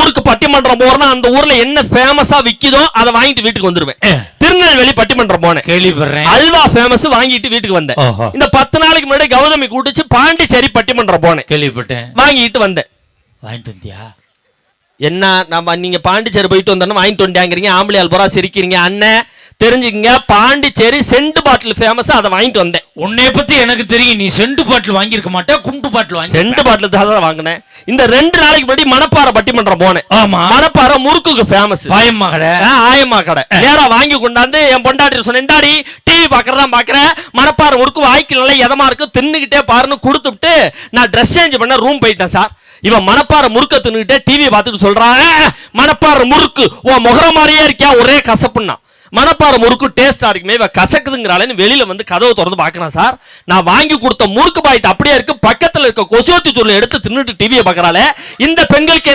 ஊருக்கு பட்டிமன்றம் போறேன்னா அந்த ஊர்ல என்ன ஃபேமஸா விக்குதோ அதை வாங்கிட்டு வீட்டுக்கு வந்துருவேன். திருநெல்வேலி பட்டிமன்றம் போனேன். கேள்விப்படுறேன் அல்வா ஃபேமஸ் வாங்கிட்டு வீட்டுக்கு வந்தேன். இந்த பத்து நாளைக்கு முன்னாடி கௌதமி கூட்டிச்சு பாண்டிச்சேரி பட்டிமன்றம் போனேன். கேள்விப்பட்டேன் வாங்கிட்டு வந்தேன். வாங்கிட்டு வந்தியா? என்ன நம்ம நீங்க பாண்டிச்சேரி போயிட்டு வந்தோன்னா வாங்கிட்டு வந்தாங்கிறீங்க ஆம்பளை பூரா சிரிக்கிறீங்க அண்ணன் தெரிஞ்சுக்கங்க. பாண்டிச்சேரி செண்டு பாட்டில் ஃபேமஸ் அதை வாங்கிட்டு வந்தேன். உன்னைய பத்தி எனக்கு தெரியும். நீ செண்டு பாட்டில் வாங்கியிருக்க மாட்டே குண்டு பாட்டில் வாங்கி செண்டு பாட்டில் தான் வாங்கினேன். இந்த ரெண்டு நாளைக்கு முன்னாடி மணப்பாறை பட்டிமன்றம் போனேன். ஆமா. மணப்பாறை முறுக்குக்கு ஃபேமஸ் பாயம் மகள ஆயம்மா கடை. நேரா வாங்கி கொண்டாந்து என் பொண்டாட்டி சொன்னேன் இந்தாடி டிவி பாக்குறதா பாக்குறேன் மணப்பாறை முறுக்கு வாய்க்கு நல்லா எதமா இருக்கு? தின்னுகிட்டே பாருன்னு கொடுத்துட்டு நான் ட்ரெஸ் சேஞ்ச் பண்ண ரூம் போயிட்டேன் சார் இவன் மணப்பாறை முறுக்க தின்னுகிட்டே டிவி பார்த்துட்டு சொல்றான் "ஆ, மணப்பாறை முறுக்கு உன் முகர மாதிரியே இருக்கியா? ஒரே கசப்புன்னா. மணப்பாறை முறுக்கு டேஸ்டா இருக்குமே இவ கசக்குதுங்கிறாளேன்னு வெளியில வந்து கதவை திறந்து பாக்குறேன் சார். நான் வாங்கி கொடுத்த முறுக்கு பாயிட்டு அப்படியே இருக்கு. பக்கத்துல இருக்க கொசுவத்தி தூள் எடுத்து தின்னுட்டு டிவியை பாக்குறாளே இந்த பெண்களுக்கு